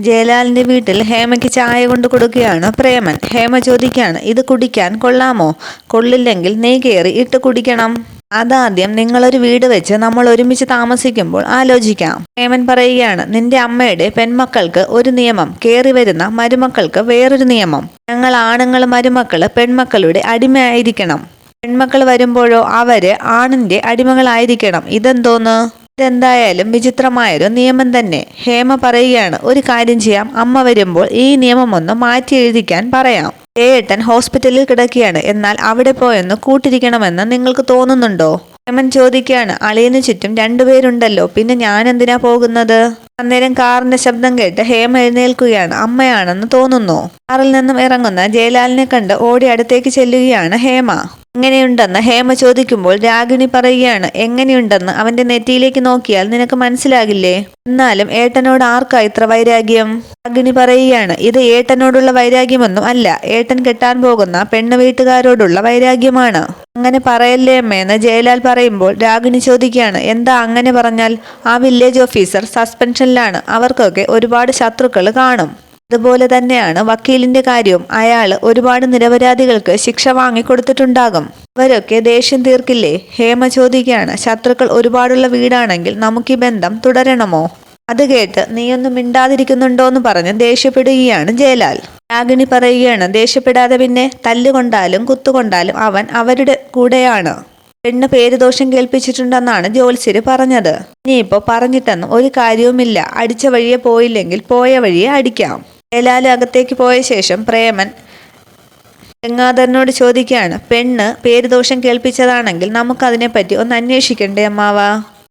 ജയലാലിന്റെ വീട്ടിൽ ഹേമയ്ക്ക് ചായ കൊണ്ട് കൊടുക്കുകയാണ് പ്രേമൻ. ഹേമ ചോദിക്കുകയാണ് ഇത് കുടിക്കാൻ കൊള്ളാമോ? കൊള്ളില്ലെങ്കിൽ നീ കയറി ഇട്ട് കുടിക്കണം. അതാദ്യം നിങ്ങളൊരു വീട് വെച്ച് നമ്മൾ ഒരുമിച്ച് താമസിക്കുമ്പോൾ ആലോചിക്കാം. പ്രേമൻ പറയുകയാണ് നിന്റെ അമ്മയുടെ പെൺമക്കൾക്ക് ഒരു നിയമം. കയറി വരുന്ന മരുമക്കൾക്ക് വേറൊരു നിയമം. ഞങ്ങൾ ആണുങ്ങൾ മരുമക്കൾ പെൺമക്കളുടെ അടിമയായിരിക്കണം. പെൺമക്കൾ വരുമ്പോഴോ അവർ ആണിന്റെ അടിമകളായിരിക്കണം. ഇതെന്തോന്ന്? ഇതെന്തായാലും വിചിത്രമായൊരു നിയമം തന്നെ. ഹേമ പറയുകയാണ് ഒരു കാര്യം ചെയ്യാം. അമ്മ വരുമ്പോൾ ഈ നിയമം ഒന്ന് മാറ്റി എഴുതിക്കാൻ പറയാം. ഏട്ടൻ ഹോസ്പിറ്റലിൽ കിടക്കുകയാണ്. എന്നാൽ അവിടെ പോയൊന്ന് കൂട്ടിരിക്കണമെന്ന് നിങ്ങൾക്ക് തോന്നുന്നുണ്ടോ? ഹേമൻ ചോദിക്കുകയാണ് അളിയന് ചുറ്റും രണ്ടുപേരുണ്ടല്ലോ പിന്നെ ഞാൻ എന്തിനാ പോകുന്നത്? അന്നേരം കാറിന്റെ ശബ്ദം കേട്ട് ഹേമ എഴുന്നേൽക്കുകയാണ് അമ്മയാണെന്ന് തോന്നുന്നു. കാറിൽ നിന്നും ഇറങ്ങുന്ന ജയലാലിനെ കണ്ട് ഓടി അടുത്തേക്ക് ചെല്ലുകയാണ് ഹേമ. എങ്ങനെയുണ്ടെന്ന് ഹേമ ചോദിക്കുമ്പോൾ രാഗിണി പറയുകയാണ് എങ്ങനെയുണ്ടെന്ന് അവന്റെ നെറ്റിയിലേക്ക് നോക്കിയാൽ നിനക്ക് മനസ്സിലാകില്ലേ? എന്നാലും ഏട്ടനോട് ആർക്കാ ഇത്ര വൈരാഗ്യം? രാഗിണി പറയുകയാണ് ഇത് ഏട്ടനോടുള്ള വൈരാഗ്യമൊന്നും അല്ല. ഏട്ടൻ കെട്ടാൻ പോകുന്ന പെണ്ണ് വീട്ടുകാരോടുള്ള വൈരാഗ്യമാണ്. അങ്ങനെ പറയല്ലേ അമ്മയെന്ന് ജയലാൽ പറയുമ്പോൾ രാഗിണി ചോദിക്കുകയാണ് എന്താ അങ്ങനെ പറഞ്ഞാൽ? ആ വില്ലേജ് ഓഫീസർ സസ്പെൻഷനിലാണ്. അവർക്കൊക്കെ ഒരുപാട് ശത്രുക്കൾ കാണും. അതുപോലെ തന്നെയാണ് വക്കീലിന്റെ കാര്യവും. അയാൾ ഒരുപാട് നിരപരാധികൾക്ക് ശിക്ഷ വാങ്ങിക്കൊടുത്തിട്ടുണ്ടാകും. അവരൊക്കെ ദേഷ്യം തീർക്കില്ലേ? ഹേമ ചോദിക്കുകയാണ്. ശത്രുക്കൾ ഒരുപാടുള്ള വീടാണെങ്കിൽ നമുക്ക് ഈ ബന്ധം തുടരണമോ? അത് കേട്ട് നീയൊന്നും മിണ്ടാതിരിക്കുന്നുണ്ടോ എന്ന് പറഞ്ഞ് ദേഷ്യപ്പെടുകയാണ് ജയലാൽ. രാഗിണി പറയുകയാണ് ദേഷ്യപ്പെടാതെ പിന്നെ തല്ലുകൊണ്ടാലും കുത്തുകൊണ്ടാലും അവൻ അവരുടെ കൂടെയാണ്. പെണ്ണ് പേരുദോഷം കേൾപ്പിച്ചിട്ടുണ്ടെന്നാണ് ജോത്സ്യര് പറഞ്ഞത്. ഇനിയിപ്പോ പറഞ്ഞിട്ടെന്നും ഒരു കാര്യവുമില്ല. അടിച്ച വഴിയെ പോയില്ലെങ്കിൽ പോയ വഴിയെ അടിക്കാം. ജയലാൽ അകത്തേക്ക് പോയ ശേഷം പ്രേമൻ ഗംഗാധരനോട് ചോദിക്കുകയാണ് പെണ്ണ് പേരുദോഷം കേൾപ്പിച്ചതാണെങ്കിൽ നമുക്കതിനെപ്പറ്റി ഒന്ന് അന്വേഷിക്കണ്ടേ അമ്മാവ?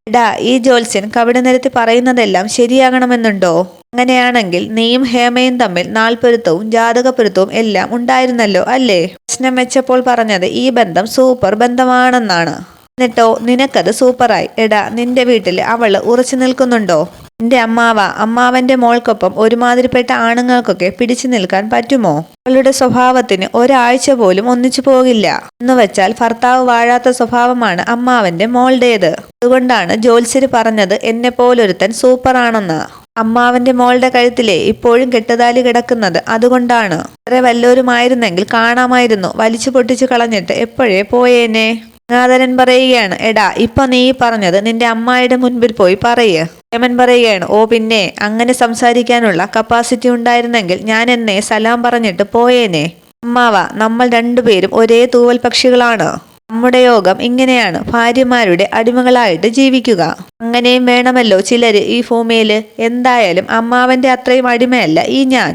എടാ ഈ ജോത്സ്യൻ കവിട നിരത്തി പറയുന്നതെല്ലാം ശരിയാകണമെന്നുണ്ടോ? അങ്ങനെയാണെങ്കിൽ നീയും ഹേമയും തമ്മിൽ നാൽപ്പൊരുത്തവും ജാതകപ്പൊരുത്തവും എല്ലാം ഉണ്ടായിരുന്നല്ലോ അല്ലേ? പ്രശ്നം വെച്ചപ്പോൾ പറഞ്ഞത് ഈ ബന്ധം സൂപ്പർ ബന്ധമാണെന്നാണ്. എന്നിട്ടോ നിനക്കത് സൂപ്പറായി. എടാ നിന്റെ വീട്ടിൽ അവൾ ഉറച്ചു നിൽക്കുന്നുണ്ടോ? എന്റെ അമ്മാവ അമ്മാവന്റെ മോൾക്കൊപ്പം ഒരുമാതിരിപ്പെട്ട ആണുങ്ങൾക്കൊക്കെ പിടിച്ചു നിൽക്കാൻ പറ്റുമോ? അവളുടെ സ്വഭാവത്തിന് ഒരാഴ്ച പോലും ഒന്നിച്ചു പോകില്ല. എന്ന് വെച്ചാൽ ഭർത്താവ് വാഴാത്ത സ്വഭാവമാണ് അമ്മാവന്റെ മോളുടേത്. അതുകൊണ്ടാണ് ജോത്സ്യര് പറഞ്ഞത് എന്നെ പോലൊരുത്തൻ സൂപ്പറാണെന്ന്. അമ്മാവന്റെ മോളുടെ കഴുത്തിലെ ഇപ്പോഴും കെട്ടുതാലി കിടക്കുന്നത് അതുകൊണ്ടാണ്. വേറെ വല്ലോരുമായിരുന്നെങ്കിൽ കാണാമായിരുന്നു. വലിച്ചു പൊട്ടിച്ചു കളഞ്ഞിട്ട് എപ്പോഴേ പോയേനെ? ഗംഗാധരൻ പറയുകയാണ് എടാ ഇപ്പൊ നീ പറഞ്ഞത് നിന്റെ അമ്മായിയുടെ മുൻപിൽ പോയി പറയേ. യമൻ പറയുകയാണ് ഓ പിന്നെ അങ്ങനെ സംസാരിക്കാനുള്ള കപ്പാസിറ്റി ഉണ്ടായിരുന്നെങ്കിൽ ഞാൻ എന്നെ സലാം പറഞ്ഞിട്ട് പോയേനെ. അമ്മാവ നമ്മൾ രണ്ടുപേരും ഒരേ തൂവൽ പക്ഷികളാണ്. നമ്മുടെ യോഗം ഇങ്ങനെയാണ് ഭാര്യമാരുടെ അടിമകളായിട്ട് ജീവിക്കുക. അങ്ങനെയും വേണമല്ലോ ചിലര് ഈ ഭൂമിയിൽ എന്തായാലും അമ്മാവന്റെ അത്രയും അടിമയല്ല ഈ ഞാൻ.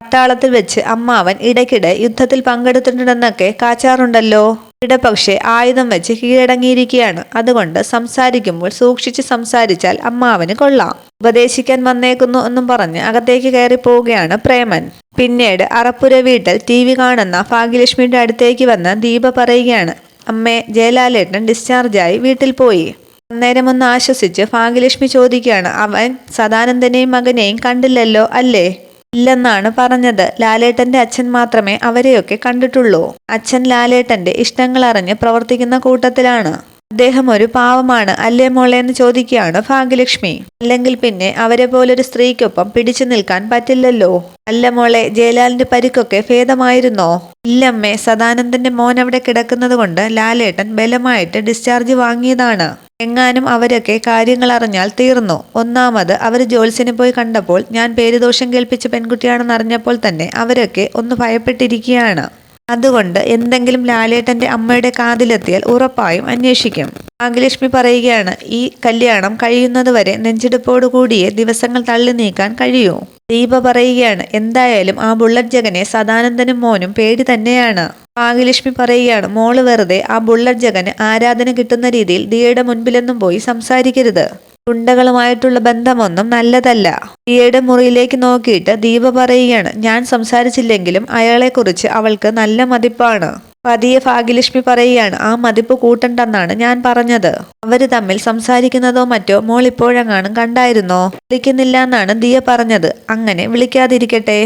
പട്ടാളത്തിൽ വെച്ച് അമ്മാവൻ ഇടയ്ക്കിടെ യുദ്ധത്തിൽ പങ്കെടുത്തിട്ടുണ്ടെന്നൊക്കെ കാച്ചാറുണ്ടല്ലോ. ഇവിടെ പക്ഷേ ആയുധം വെച്ച് കീഴടങ്ങിയിരിക്കുകയാണ്. അതുകൊണ്ട് സംസാരിക്കുമ്പോൾ സൂക്ഷിച്ച് സംസാരിച്ചാൽ അമ്മാവന് കൊള്ളാം. ഉപദേശിക്കാൻ വന്നേക്കുന്നു എന്നും പറഞ്ഞ് അകത്തേക്ക് കയറി പോവുകയാണ് പ്രേമൻ. പിന്നീട് അറപ്പുര വീട്ടിൽ ടി വി കാണുന്ന ഭാഗ്യലക്ഷ്മിയുടെ അടുത്തേക്ക് വന്ന് ദീപ പറയുകയാണ്. അമ്മേ ജയലാലേട്ടൻ ഡിസ്ചാർജായി വീട്ടിൽ പോയി. അന്നേരം ഒന്ന് ആശ്വസിച്ച് ഭാഗ്യലക്ഷ്മി ചോദിക്കുകയാണ്. അവൻ സദാനന്ദനെയും മകനെയും കണ്ടില്ലല്ലോ അല്ലേ? ഇല്ലെന്നാണ് പറഞ്ഞത്. ലാലേട്ടന്റെ അച്ഛൻ മാത്രമേ അവരെയൊക്കെ കണ്ടിട്ടുള്ളൂ. അച്ഛൻ ലാലേട്ടന്റെ ഇഷ്ടങ്ങൾ അറിഞ്ഞ് പ്രവർത്തിക്കുന്ന കൂട്ടത്തിലാണ്. അദ്ദേഹം ഒരു പാവമാണ് അല്ലേ മോളെ എന്ന് ചോദിക്കുകയാണ് ഭാഗ്യലക്ഷ്മി. അല്ലെങ്കിൽ പിന്നെ അവരെ പോലൊരു സ്ത്രീക്കൊപ്പം പിടിച്ചു നിൽക്കാൻ പറ്റില്ലല്ലോ. അല്ല മോളെ ജയലാലിന്റെ പരിക്കൊക്കെ ഭേദമായിരുന്നോ? ഇല്ലമ്മേ സദാനന്ദന്റെ മോൻ അവിടെ കിടക്കുന്നത് കൊണ്ട് ലാലേട്ടൻ ബലമായിട്ട് ഡിസ്ചാർജ് വാങ്ങിയതാണ്. എങ്ങാനും അവരൊക്കെ കാര്യങ്ങൾ അറിഞ്ഞാൽ തീർന്നു. ഒന്നാമത് അവർ ജോത്സ്യനെ പോയി കണ്ടപ്പോൾ ഞാൻ പേരുദോഷം കേൾപ്പിച്ച പെൺകുട്ടിയാണെന്ന് അറിഞ്ഞപ്പോൾ തന്നെ അവരൊക്കെ ഒന്ന് ഭയപ്പെട്ടിരിക്കുകയാണ്. അതുകൊണ്ട് എന്തെങ്കിലും ലാലേട്ടന്റെ അമ്മയുടെ കാതിലെത്തിയാൽ ഉറപ്പായും അന്വേഷിക്കും. ഭാഗ്യലക്ഷ്മി പറയുകയാണ് ഈ കല്യാണം കഴിയുന്നതുവരെ നെഞ്ചെടുപ്പോടു കൂടിയേ ദിവസങ്ങൾ തള്ളി നീക്കാൻ കഴിയൂ. ദീപ പറയുകയാണ് എന്തായാലും ആ ബുള്ളറ്റ് ജഗനെ സദാനന്ദനും മോനും പേടി തന്നെയാണ്. ഭാഗ്യലക്ഷ്മി പറയുകയാണ് മോൾ വെറുതെ ആ ബുള്ളറ്റ് ജഗന് ആരാധന കിട്ടുന്ന രീതിയിൽ ദിയയുടെ മുൻപിലൊന്നും പോയി സംസാരിക്കരുത്. ഗുണ്ടകളുമായിട്ടുള്ള ബന്ധമൊന്നും നല്ലതല്ല. ദിയയുടെ മുറിയിലേക്ക് നോക്കിയിട്ട് ദീപ പറയുകയാണ് ഞാൻ സംസാരിച്ചില്ലെങ്കിലും അയാളെക്കുറിച്ച് അവൾക്ക് നല്ല മതിപ്പാണ്. പതിയെ ഭാഗ്യലക്ഷ്മി പറയുകയാണ് ആ മതിപ്പ് കൂട്ടണ്ടെന്നാണ് ഞാൻ പറഞ്ഞത്. അവർ തമ്മിൽ സംസാരിക്കുന്നതോ മറ്റോ മോൾ ഇപ്പോഴെങ്ങാനും കണ്ടായിരുന്നോ? വിളിക്കുന്നില്ല എന്നാണ് ദിയ പറഞ്ഞത്. അങ്ങനെ വിളിക്കാതിരിക്കട്ടെ.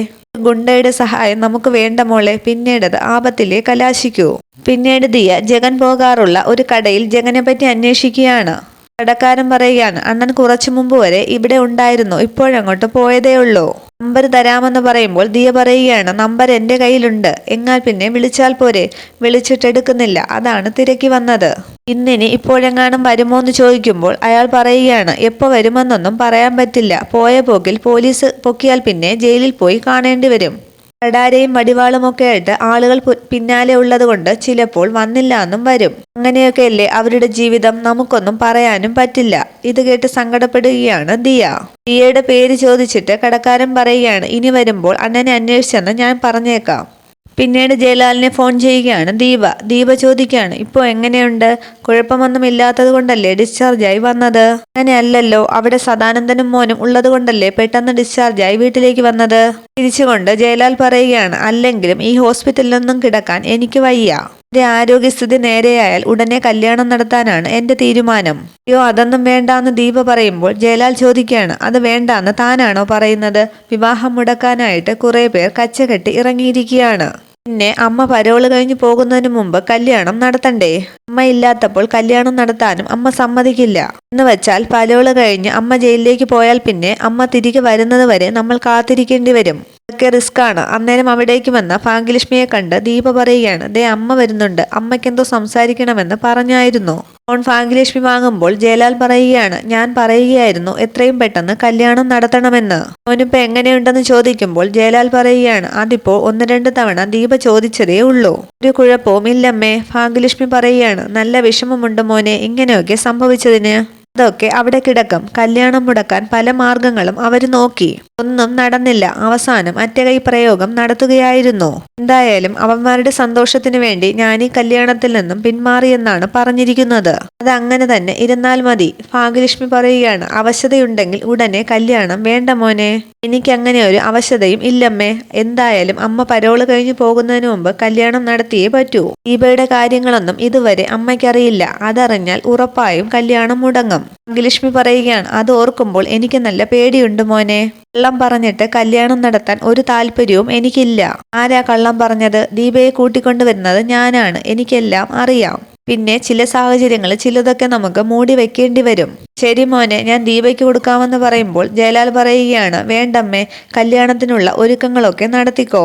ഗുണ്ടയുടെ സഹായം നമുക്ക് വേണ്ട മോളെ പിന്നീടത് ആപത്തിലെ കലാശിക്കൂ. പിന്നീട് ദിയ ജഗൻ പോകാറുള്ള ഒരു കടയിൽ ജഗനെ പറ്റി അന്വേഷിക്കുകയാണ്. കടക്കാരൻ പറയുകയാണ് അണ്ണൻ കുറച്ചു മുമ്പ് വരെ ഇവിടെ ഉണ്ടായിരുന്നു ഇപ്പോഴങ്ങോട്ട് പോയതേ ഉള്ളൂ. നമ്പർ തരാമെന്ന് പറയുമ്പോൾ ദിയ പറയുകയാണ് നമ്പർ എന്റെ കയ്യിലുണ്ട് എന്നാൽ പിന്നെ വിളിച്ചാൽ പോരെ വിളിച്ചിട്ടെടുക്കുന്നില്ല അതാണ് തിരക്കി വന്നത്. ഇന്നിനി ഇപ്പോഴെങ്ങാനും വരുമോ എന്ന് ചോദിക്കുമ്പോൾ അയാൾ പറയുകയാണ് എപ്പോൾ വരുമെന്നൊന്നും പറയാൻ പറ്റില്ല പോയ പോക്കിൽ പോലീസ് പൊക്കിയാൽ പിന്നെ ജയിലിൽ പോയി കാണേണ്ടി വരും. കടാരയും വടിവാളുമൊക്കെ ആയിട്ട് ആളുകൾ പിന്നാലെ ഉള്ളതുകൊണ്ട് ചിലപ്പോൾ വന്നില്ല എന്നും വരും. അങ്ങനെയൊക്കെയല്ലേ അവരുടെ ജീവിതം നമുക്കൊന്നും പറയാനും പറ്റില്ല. ഇത് കേട്ട് സങ്കടപ്പെടുകയാണ് ദിയ. ദിയയുടെ പേര് ചോദിച്ചിട്ട് കടക്കാരൻ പറയുകയാണ് ഇനി വരുമ്പോൾ അണ്ണനെ അന്വേഷിച്ചെന്ന് ഞാൻ പറഞ്ഞേക്കാം. പിന്നീട് ജയലാലിനെ ഫോൺ ചെയ്യുകയാണ് ദീപ. ദീപ ചോദിക്കുകയാണ് ഇപ്പോൾ എങ്ങനെയുണ്ട്? കുഴപ്പമൊന്നും ഇല്ലാത്തത് കൊണ്ടല്ലേ ഡിസ്ചാർജായി വന്നത്? അങ്ങനെയല്ലല്ലോ അവിടെ സദാനന്ദനും മോനും ഉള്ളത് കൊണ്ടല്ലേ പെട്ടെന്ന് ഡിസ്ചാർജായി വീട്ടിലേക്ക് വന്നത്? തിരിച്ചുകൊണ്ട് ജയലാൽ പറയുകയാണ് അല്ലെങ്കിലും ഈ ഹോസ്പിറ്റലിലൊന്നും കിടക്കാൻ എനിക്ക് വയ്യ. എന്റെ ആരോഗ്യസ്ഥിതി നേരെയായാൽ ഉടനെ കല്യാണം നടത്താനാണ് എന്റെ തീരുമാനം. അയ്യോ അതൊന്നും വേണ്ടാന്ന് ദീപ പറയുമ്പോൾ ജയലാൽ ചോദിക്കുകയാണ് അത് വേണ്ടാന്ന് താനാണോ പറയുന്നത്? വിവാഹം മുടക്കാനായിട്ട് കുറെ പേർ കച്ചകെട്ടി ഇറങ്ങിയിരിക്കുകയാണ്. പിന്നെ അമ്മ പരോൾ കഴിഞ്ഞു പോകുന്നതിന് മുമ്പ് കല്യാണം നടത്തണ്ടേ? അമ്മ ഇല്ലാത്തപ്പോൾ കല്യാണം നടത്താനും അമ്മ സമ്മതിക്കില്ല. എന്ന് വെച്ചാൽ പരോൾ കഴിഞ്ഞ് അമ്മ ജയിലിലേക്ക് പോയാൽ പിന്നെ അമ്മ തിരികെ വരുന്നത് വരെ നമ്മൾ കാത്തിരിക്കേണ്ടി വരും. ഇതൊക്കെ റിസ്ക് ആണ് അന്നേരം അവിടേക്ക് വന്ന ഭാഗ്യലക്ഷ്മിയെ കണ്ട് ദീപ പറയുകയാണ് ദേ അമ്മ വരുന്നുണ്ട്. അമ്മയ്ക്കെന്തോ സംസാരിക്കണമെന്ന് പറഞ്ഞായിരുന്നു. ഫോൺ ഭാഗ്യലക്ഷ്മി വാങ്ങുമ്പോൾ ജയലാൽ പറയുകയാണ് ഞാൻ പറയുകയായിരുന്നു എത്രയും പെട്ടെന്ന് കല്യാണം നടത്തണമെന്ന്. മോനിപ്പോ എങ്ങനെയുണ്ടെന്ന് ചോദിക്കുമ്പോൾ ജയലാൽ പറയുകയാണ് അതിപ്പോ ഒന്ന് രണ്ട് തവണ ദീപ ചോദിച്ചതേ ഉള്ളൂ. ഒരു കുഴപ്പവും ഇല്ലമ്മേ ഭാഗ്യലക്ഷ്മി പറയുകയാണ് നല്ല വിഷമമുണ്ട് മോനെ ഇങ്ങനെയൊക്കെ സംഭവിച്ചതിന്. അതൊക്കെ അവിടെ കിടക്കും. കല്യാണം മുടക്കാൻ പല മാർഗങ്ങളും അവർ നോക്കി. ഒന്നും നടന്നില്ല. അവസാനം അറ്റകൈ പ്രയോഗം നടത്തുകയായിരുന്നു. എന്തായാലും അവന്മാരുടെ സന്തോഷത്തിനു വേണ്ടി ഞാൻ ഈ കല്യാണത്തിൽ നിന്നും പിന്മാറിയെന്നാണ് പറഞ്ഞിരിക്കുന്നത്. അത് അങ്ങനെ തന്നെ ഇരുന്നാൽ മതി. ഭാഗ്യലക്ഷ്മി പറയുകയാണ് അവശതയുണ്ടെങ്കിൽ ഉടനെ കല്യാണം വേണ്ട മോനെ. എനിക്കങ്ങനെ ഒരു അവശതയും ഇല്ലമ്മേ. എന്തായാലും അമ്മ പരോൾ കഴിഞ്ഞു പോകുന്നതിന് മുമ്പ് കല്യാണം നടത്തിയേ പറ്റൂ. ദീപയുടെ കാര്യങ്ങളൊന്നും ഇതുവരെ അമ്മയ്ക്കറിയില്ല. അതറിഞ്ഞാൽ ഉറപ്പായും കല്യാണം മുടങ്ങും. ഭാഗ്യലക്ഷ്മി പറയുകയാണ് അത് ഓർക്കുമ്പോൾ എനിക്ക് നല്ല പേടിയുണ്ട് മോനെ. കള്ളം പറഞ്ഞിട്ട് കല്യാണം നടത്താൻ ഒരു താല്പര്യവും എനിക്കില്ല. ആരാ കള്ളം പറഞ്ഞത്? ദീപയെ കൂട്ടിക്കൊണ്ടുവരുന്നത് ഞാനാണ്. എനിക്കെല്ലാം അറിയാം. പിന്നെ ചില സാഹചര്യങ്ങൾ ചിലതൊക്കെ നമുക്ക് മൂടി വെക്കേണ്ടി വരും. ശരി മോനെ ഞാൻ ദീപയ്ക്ക് കൊടുക്കാമെന്ന് പറയുമ്പോൾ ജയലാൽ പറയുകയാണ് വേണ്ടമ്മേ കല്യാണത്തിനുള്ള ഒരുക്കങ്ങളൊക്കെ നടത്തിക്കോ.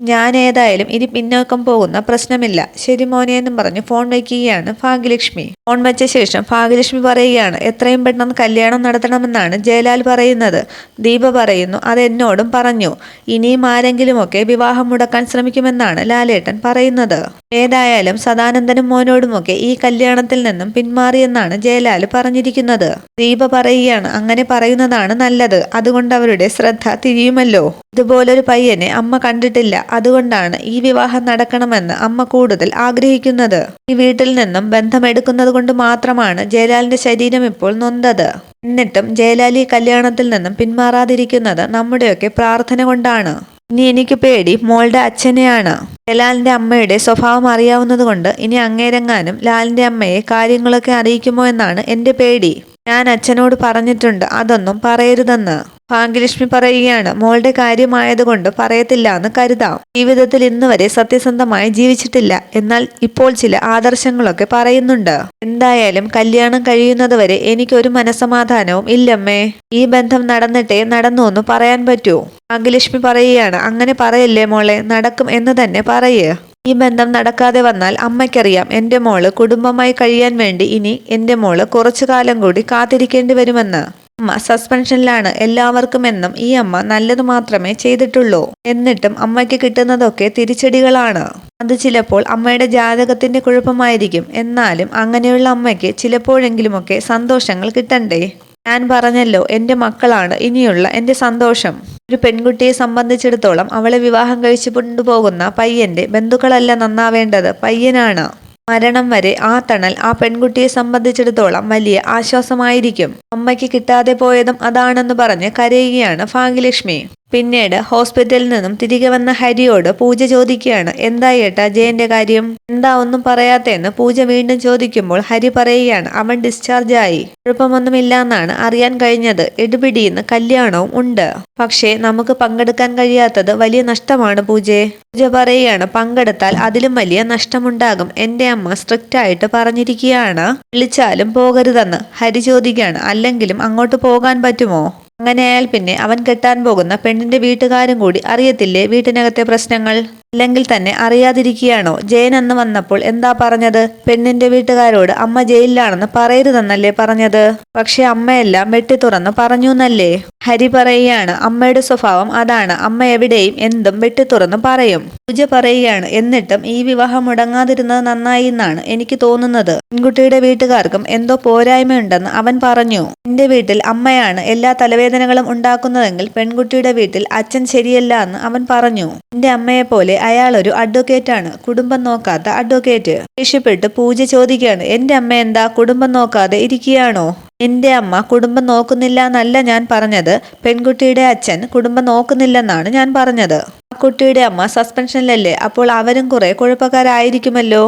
ഞാൻ ഏതായാലും ഇനി പിന്നോക്കം പോകുന്ന പ്രശ്നമില്ല. ശരി മോനെ എന്നും പറഞ്ഞ് ഫോൺ വയ്ക്കുകയാണ് ഭാഗ്യലക്ഷ്മി. ഫോൺ വെച്ച ശേഷം ഭാഗ്യലക്ഷ്മി പറയുകയാണ് എത്രയും പെട്ടെന്ന് കല്യാണം നടത്തണമെന്നാണ് ജയലാൽ പറയുന്നത്. ദീപ പറയുന്നു അത് എന്നോടും പറഞ്ഞു. ഇനിയും ആരെങ്കിലുമൊക്കെ വിവാഹം മുടക്കാൻ ശ്രമിക്കുമെന്നാണ് ലാലേട്ടൻ പറയുന്നത്. ഏതായാലും സദാനന്ദനും മോനോടുമൊക്കെ ഈ കല്യാണത്തിൽ നിന്നും പിന്മാറിയെന്നാണ് ജയലാൽ പറഞ്ഞിരിക്കുന്നത്. ദീപ പറയുകയാണ് അങ്ങനെ പറയുന്നതാണ് നല്ലത്. അതുകൊണ്ട് അവരുടെ ശ്രദ്ധ തിരിയുമല്ലോ. ഇതുപോലൊരു പയ്യനെ അമ്മ കണ്ടിട്ടില്ല. അതുകൊണ്ടാണ് ഈ വിവാഹം നടക്കണമെന്ന് അമ്മ കൂടുതൽ ആഗ്രഹിക്കുന്നത്. ഈ വീട്ടിൽ നിന്നും ബന്ധമെടുക്കുന്നത് കൊണ്ട് മാത്രമാണ് ജയലാലിന്റെ ശരീരം ഇപ്പോൾ നൊന്തത്. എന്നിട്ടും ജയലാലി കല്യാണത്തിൽ നിന്നും പിന്മാറാതിരിക്കുന്നത് നമ്മുടെയൊക്കെ പ്രാർത്ഥന കൊണ്ടാണ്. ഇനി എനിക്ക് പേടി മോളുടെ അച്ഛനെയാണ്. ജലാലിന്റെ അമ്മയുടെ സ്വഭാവം അറിയാവുന്നതുകൊണ്ട് ഇനി അങ്ങേരെങ്ങാനും ലാലിന്റെ അമ്മയെ കാര്യങ്ങളൊക്കെ അറിയിക്കുമോ എന്നാണ് എന്റെ പേടി. ഞാൻ അച്ഛനോട് പറഞ്ഞിട്ടുണ്ട് അതൊന്നും പറയരുതെന്ന്. ഭാഗ്യലക്ഷ്മി പറയുകയാണ് മോളുടെ കാര്യമായതുകൊണ്ട് പറയത്തില്ല എന്ന് കരുതാം. ജീവിതത്തിൽ ഇന്ന് വരെ സത്യസന്ധമായി ജീവിച്ചിട്ടില്ല. എന്നാൽ ഇപ്പോൾ ചില ആദർശങ്ങളൊക്കെ പറയുന്നുണ്ട്. എന്തായാലും കല്യാണം കഴിയുന്നത് വരെ എനിക്കൊരു മനസമാധാനവും ഇല്ലമ്മേ. ഈ ബന്ധം നടന്നിട്ടേ നടന്നു എന്ന് പറയാൻ പറ്റൂ. ഭാഗ്യലക്ഷ്മി പറയുകയാണ് അങ്ങനെ പറയല്ലേ മോളെ നടക്കും എന്ന് തന്നെ പറയേ. ഈ ബന്ധം നടക്കാതെ വന്നാൽ അമ്മയ്ക്കറിയാം എന്റെ മോൾ കുടുംബമായി കഴിയാൻ വേണ്ടി ഇനി എന്റെ മോൾ കുറച്ചു കാലം കൂടി കാത്തിരിക്കേണ്ടി വരുമെന്ന്. അമ്മ സസ്പെൻഷനിലാണ് എല്ലാവർക്കും എന്നും ഈ അമ്മ നല്ലത് മാത്രമേ ചെയ്തിട്ടുള്ളൂ. എന്നിട്ടും അമ്മയ്ക്ക് കിട്ടുന്നതൊക്കെ തിരിച്ചടികളാണ്. അത് ചിലപ്പോൾ അമ്മയുടെ ജാതകത്തിന്റെ കുഴപ്പമായിരിക്കും. എന്നാലും അങ്ങനെയുള്ള അമ്മയ്ക്ക് ചിലപ്പോഴെങ്കിലുമൊക്കെ സന്തോഷങ്ങൾ കിട്ടണ്ടേ? ഞാൻ പറഞ്ഞല്ലോ എന്റെ മക്കളാണ് ഇനിയുള്ള എന്റെ സന്തോഷം. ഒരു പെൺകുട്ടിയെ സംബന്ധിച്ചിടത്തോളം അവളെ വിവാഹം കഴിച്ചു കൊണ്ടുപോകുന്ന പയ്യന്റെ ബന്ധുക്കളല്ല നന്നാവേണ്ടത്. പയ്യനാണ്. മരണം വരെ ആ തണൽ ആ പെൺകുട്ടിയെ സംബന്ധിച്ചിടത്തോളം വലിയ ആശ്വാസമായിരിക്കും. അമ്മയ്ക്ക് കിട്ടാതെ പോയതും അതാണെന്ന് പറഞ്ഞ് കരയുകയാണ് ഭാഗ്യലക്ഷ്മി. പിന്നീട് ഹോസ്പിറ്റലിൽ നിന്നും തിരികെ വന്ന ഹരിയോട് പൂജ ചോദിക്കുകയാണ്. എന്താ ഏട്ടാ ജയന്റെ കാര്യം? എന്താ ഒന്നും പറയാത്തേന്ന് പൂജ വീണ്ടും ചോദിക്കുമ്പോൾ ഹരി പറയുകയാണ് അവൻ ഡിസ്ചാർജ് ആയി. കുഴപ്പമൊന്നുമില്ല എന്നാണ് അറിയാൻ കഴിഞ്ഞത്. എടുപിടിയുന്ന കല്യാണവും ഉണ്ട്. പക്ഷേ നമുക്ക് പങ്കെടുക്കാൻ കഴിയാത്തത് വലിയ നഷ്ടമാണ് പൂജയെ. പൂജ പറയുകയാണ് പങ്കെടുത്താൽ അതിലും വലിയ നഷ്ടമുണ്ടാകും. എന്റെ അമ്മ സ്ട്രിക്റ്റ് ആയിട്ട് പറഞ്ഞിരിക്കുകയാണ്. വിളിച്ചാലും പോകരുതെന്ന്. ഹരി ചോദിക്കുകയാണ് അല്ലെങ്കിലും അങ്ങോട്ട് പോകാൻ പറ്റുമോ? അങ്ങനെയായാൽ പിന്നെ അവൻ കെട്ടാൻ പോകുന്ന പെണ്ണിന്റെ വീട്ടുകാരും കൂടി അറിയത്തില്ലേ വീട്ടിനകത്തെ പ്രശ്നങ്ങൾ? അല്ലെങ്കിൽ തന്നെ അറിയാതിരിക്കുകയാണോ? ജയൻ അന്ന് വന്നപ്പോൾ എന്താ പറഞ്ഞത്? പെണ്ണിന്റെ വീട്ടുകാരോട് അമ്മ ജയിലിലാണെന്ന് പറയരുതെന്നല്ലേ പറഞ്ഞത്? പക്ഷെ അമ്മയെല്ലാം വെട്ടി തുറന്ന് പറഞ്ഞു എന്നല്ലേ ഹരി പറയുകയാണ് അമ്മയുടെ സ്വഭാവം അതാണ്. അമ്മ എവിടെയും എന്തും വെട്ടി തുറന്ന് പറയും. പൂജ പറയുകയാണ്. എന്നിട്ടും ഈ വിവാഹം മുടങ്ങാതിരുന്നത് നന്നായി എന്നാണ് എനിക്ക് തോന്നുന്നത്. പെൺകുട്ടിയുടെ വീട്ടുകാർക്കും എന്തോ പോരായ്മയുണ്ടെന്ന് അവൻ പറഞ്ഞു. എന്റെ വീട്ടിൽ അമ്മയാണ് എല്ലാ തലവേദനകളും ഉണ്ടാക്കുന്നതെങ്കിൽ പെൺകുട്ടിയുടെ വീട്ടിൽ അച്ഛൻ ശരിയല്ല എന്ന് അവൻ പറഞ്ഞു. എന്റെ അമ്മയെപ്പോലെ അയാൾ ഒരു അഡ്വക്കേറ്റ് ആണ് കുടുംബം നോക്കാത്ത അഡ്വക്കേറ്റ്. ദേഷ്യപ്പെട്ട് പൂജ ചോദിക്കുകയാണ്. എന്റെ അമ്മ എന്താ? കുടുംബം നോക്കാതെ ഇരിക്കുകയാണോ? എന്റെ അമ്മ കുടുംബം നോക്കുന്നില്ല എന്നല്ല ഞാൻ പറഞ്ഞത്. പെൺകുട്ടിയുടെ അച്ഛൻ കുടുംബം നോക്കുന്നില്ലെന്നാണ് ഞാൻ പറഞ്ഞത്. ആ കുട്ടിയുടെ അമ്മ സസ്പെൻഷനിലല്ലേ? അപ്പോൾ അവരും കുറെ കുഴപ്പക്കാരായിരിക്കുമല്ലോ?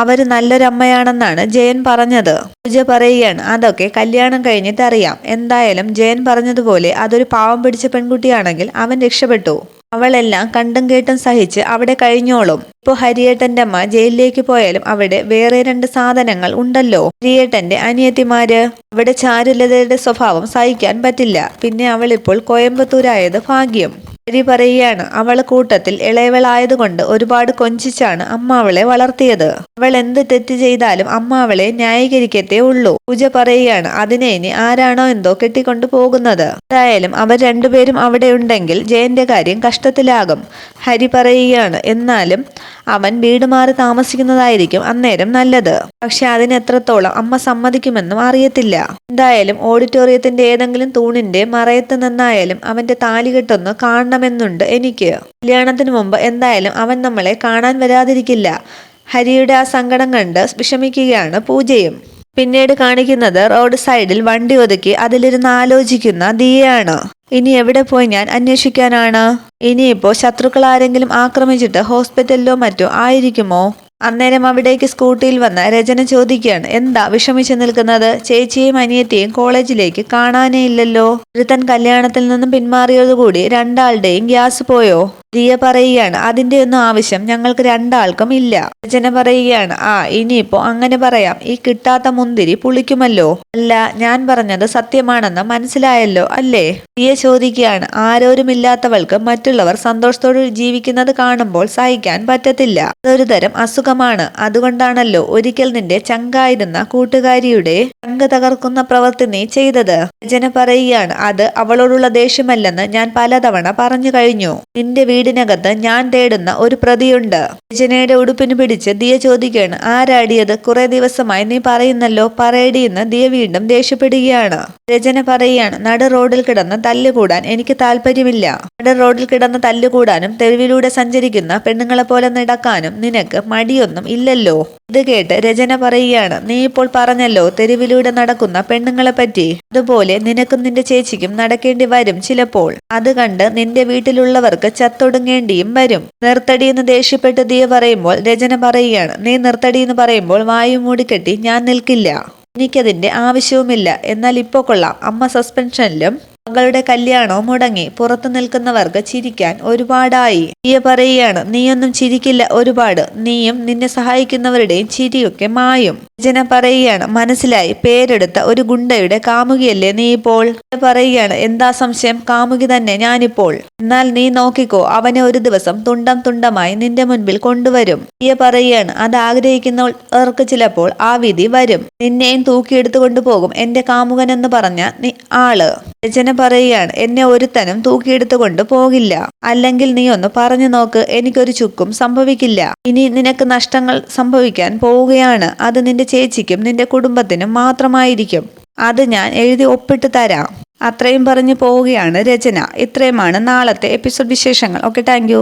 അവർ നല്ലൊരമ്മയാണെന്നാണ് ജയൻ പറഞ്ഞത്. പൂജ പറയുകയാണ് അതൊക്കെ കല്യാണം കഴിഞ്ഞിട്ട് അറിയാം. എന്തായാലും ജയൻ പറഞ്ഞതുപോലെ അതൊരു പാവം പിടിച്ച പെൺകുട്ടിയാണെങ്കിൽ അവൻ രക്ഷപ്പെട്ടു. അവളെല്ലാം കണ്ടും കേട്ടും സഹിച്ച് അവിടെ കഴിഞ്ഞോളും. ഇപ്പൊ ഹരിയേട്ടന്റെ അമ്മ ജയിലിലേക്ക് പോയാലും അവിടെ വേറെ രണ്ട് സാധനങ്ങൾ ഉണ്ടല്ലോ. ഹരിയേട്ടന്റെ അനിയത്തിമാര്. അവിടെ ചാരുലതയുടെ സ്വഭാവം സഹിക്കാൻ പറ്റില്ല. പിന്നെ അവളിപ്പോൾ കോയമ്പത്തൂരായത് ഭാഗ്യം. ഹരി പറയുകയാണ് അവൾ കൂട്ടത്തിൽ ഇളയവളായതുകൊണ്ട് ഒരുപാട് കൊഞ്ചിച്ചാണ് അമ്മ അവളെ വളർത്തിയത്. അവൾ എന്ത് തെറ്റ് ചെയ്താലും അമ്മ അവളെ ന്യായീകരിക്കത്തേ ഉള്ളൂ. പൂജ പറയുകയാണ് അതിനെ ഇനി ആരാണോ എന്തോ കെട്ടിക്കൊണ്ടു പോകുന്നത്? എന്തായാലും അവർ രണ്ടുപേരും അവിടെ ഉണ്ടെങ്കിൽ ജയന്റെ കാര്യം കഷ്ടത്തിലാകും. ഹരി പറയുകയാണ് എന്നാലും അവൻ വീട് മാറി താമസിക്കുന്നതായിരിക്കും അന്നേരം നല്ലത്. പക്ഷെ അതിന് എത്രത്തോളം അമ്മ സമ്മതിക്കുമെന്നും അറിയത്തില്ല. എന്തായാലും ഓഡിറ്റോറിയത്തിന്റെ ഏതെങ്കിലും തൂണിന്റെ മറയത്ത് നിന്നായാലും അവന്റെ താലികെട്ടൊന്ന് കാണണമെന്നുണ്ട് എനിക്ക്. കല്യാണത്തിന് മുമ്പ് എന്തായാലും അവൻ നമ്മളെ കാണാൻ വരാതിരിക്കില്ല. ഹരിയുടെ ആ സങ്കടം കണ്ട് വിഷമിക്കുകയാണ് പൂജയും. പിന്നീട് കാണിക്കുന്നത് റോഡ് സൈഡിൽ വണ്ടി ഒതുക്കി അതിലിരുന്ന് ആലോചിക്കുന്ന ദിയയാണ്. ഇനി എവിടെ പോയി ഞാൻ അന്വേഷിക്കാനാണ്? ഇനിയിപ്പോ ശത്രുക്കൾ ആരെങ്കിലും ആക്രമിച്ചിട്ട് ഹോസ്പിറ്റലിലോ മറ്റോ ആയിരിക്കുമോ? അന്നേരം അവിടേക്ക് സ്കൂട്ടിയിൽ വന്ന രചന ചോദിക്കുകയാണ്. എന്താ വിഷമിച്ചു നിൽക്കുന്നത്? ചേച്ചിയും അനിയത്തിയും കോളേജിലേക്ക് കാണാനേ ഇല്ലല്ലോ. ഒരുത്തൻ കല്യാണത്തിൽ നിന്നും പിന്മാറിയതുകൂടി രണ്ടാളുടെയും ഗ്യാസ് പോയോ? ദിയ പറയുകയാണ് അതിന്റെ ഒന്നും ആവശ്യം ഞങ്ങൾക്ക് രണ്ടാൾക്കും ഇല്ല. രചന പറയുകയാണ് ആ ഇനിയിപ്പോ അങ്ങനെ പറയാം. ഈ കിട്ടാത്ത മുന്തിരി പുളിക്കുമല്ലോ. അല്ല ഞാൻ പറഞ്ഞത് സത്യമാണെന്ന് മനസ്സിലായല്ലോ അല്ലേ? ദിയ ചോദിക്കുകയാണ് ആരോരുമില്ലാത്തവൾക്ക് മറ്റുള്ളവർ സന്തോഷത്തോട് ജീവിക്കുന്നത് കാണുമ്പോൾ സഹിക്കാൻ പറ്റത്തില്ല. അതൊരു തരം അസുഖമാണ്. അതുകൊണ്ടാണല്ലോ ഒരിക്കൽ നിന്റെ ചങ്കായിരുന്ന കൂട്ടുകാരിയുടെ ചങ്ക് തകർക്കുന്ന പ്രവൃത്തി നീ ചെയ്തത്. രചന പറയുകയാണ് അത് അവളോടുള്ള ദേഷ്യമല്ലെന്ന് ഞാൻ പലതവണ പറഞ്ഞു കഴിഞ്ഞു. നിന്റെ വീടിനകത്ത് ഞാൻ തേടുന്ന ഒരു പ്രതിയുണ്ട്. രചനയുടെ ഉടുപ്പിന് പിടിച്ച് ദിയ ചോദിക്കുകയാണ് ആരാടിയത് കുറെ ദിവസമായി നീ പറയുന്നല്ലോ പറയടിയെന്ന് ദിയ വീണ്ടും ദേഷ്യപ്പെടുകയാണ്. രചന പറയുകയാണ് നട റോഡിൽ കിടന്ന് തല്ലുകൂടാൻ എനിക്ക് താല്പര്യമില്ല. നട റോഡിൽ കിടന്ന് തല്ലുകൂടാനും തെരുവിലൂടെ സഞ്ചരിക്കുന്ന പെണ്ണുങ്ങളെ പോലെ നടക്കാനും നിനക്ക് മടിയൊന്നും ഇല്ലല്ലോ ഇത് കേട്ട് രചന പറയുകയാണ് നീ ഇപ്പോൾ പറഞ്ഞല്ലോ തെരുവിലൂടെ നടക്കുന്ന പെണ്ണുങ്ങളെ പറ്റി. അതുപോലെ നിനക്കും നിന്റെ ചേച്ചിക്കും നടക്കേണ്ടി വരും ചിലപ്പോൾ. അത് കണ്ട് നിന്റെ വീട്ടിലുള്ളവർക്ക് ചത്തൊടുങ്ങേണ്ടിയും വരും. നിർത്തടി എന്ന് ദേഷ്യപ്പെട്ട് ദിയ പറയുമ്പോൾ രചന പറയുകയാണ് നീ നിർത്തടി എന്ന് പറയുമ്പോൾ വായു മൂടിക്കെട്ടി ഞാൻ നിൽക്കില്ല. എനിക്കതിന്റെ ആവശ്യവുമില്ല. എന്നാൽ ഇപ്പോൾ കൊള്ളാം. അമ്മ സസ്പെൻഷനിലും മകളുടെ കല്യാണവും മുടങ്ങി പുറത്തു നിൽക്കുന്നവർക്ക് ചിരിക്കാൻ ഒരുപാടായി. ഇയ പറയുകയാണ് നീയൊന്നും ചിരിക്കില്ല ഒരുപാട്. നീയും നിന്നെ സഹായിക്കുന്നവരുടെയും ചിരിയൊക്കെ മായും. രചന പറയുകയാണ് മനസ്സിലായി പേരെടുത്ത ഒരു ഗുണ്ടയുടെ കാമുകിയല്ലേ നീ ഇപ്പോൾ? പറയുകയാണ് എന്താ സംശയം? കാമുകി തന്നെ ഞാനിപ്പോൾ. എന്നാൽ നീ നോക്കിക്കോ അവനെ ഒരു ദിവസം തുണ്ടം തുണ്ടമായി നിന്റെ മുൻപിൽ കൊണ്ടുവരും. ഇയ പറയുകയാണ് അത് ആഗ്രഹിക്കുന്നവർക്ക് ചിലപ്പോൾ ആ വിധി വരും. നിന്നെയും തൂക്കിയെടുത്തു കൊണ്ടുപോകും എന്റെ കാമുകൻ എന്ന് പറഞ്ഞ നീ ആൾ. രചന പറയുകയാണ് എന്നെ ഒരുത്തനും തൂക്കിയെടുത്തുകൊണ്ട് പോകില്ല. അല്ലെങ്കിൽ നീ ഒന്ന് പറഞ്ഞു നോക്ക് എനിക്കൊരു ചുക്കും സംഭവിക്കില്ല. ഇനി നിനക്ക് നഷ്ടങ്ങൾ സംഭവിക്കാൻ പോവുകയാണ്. അത് നിന്റെ ചേച്ചിക്കും നിന്റെ കുടുംബത്തിനും മാത്രമായിരിക്കും. അത് ഞാൻ എഴുതി ഒപ്പിട്ട് തരാം. അത്രയും പറഞ്ഞു പോവുകയാണ് രചന. ഇത്രയുമാണ് നാളത്തെ എപ്പിസോഡ് വിശേഷങ്ങൾ. Okay thank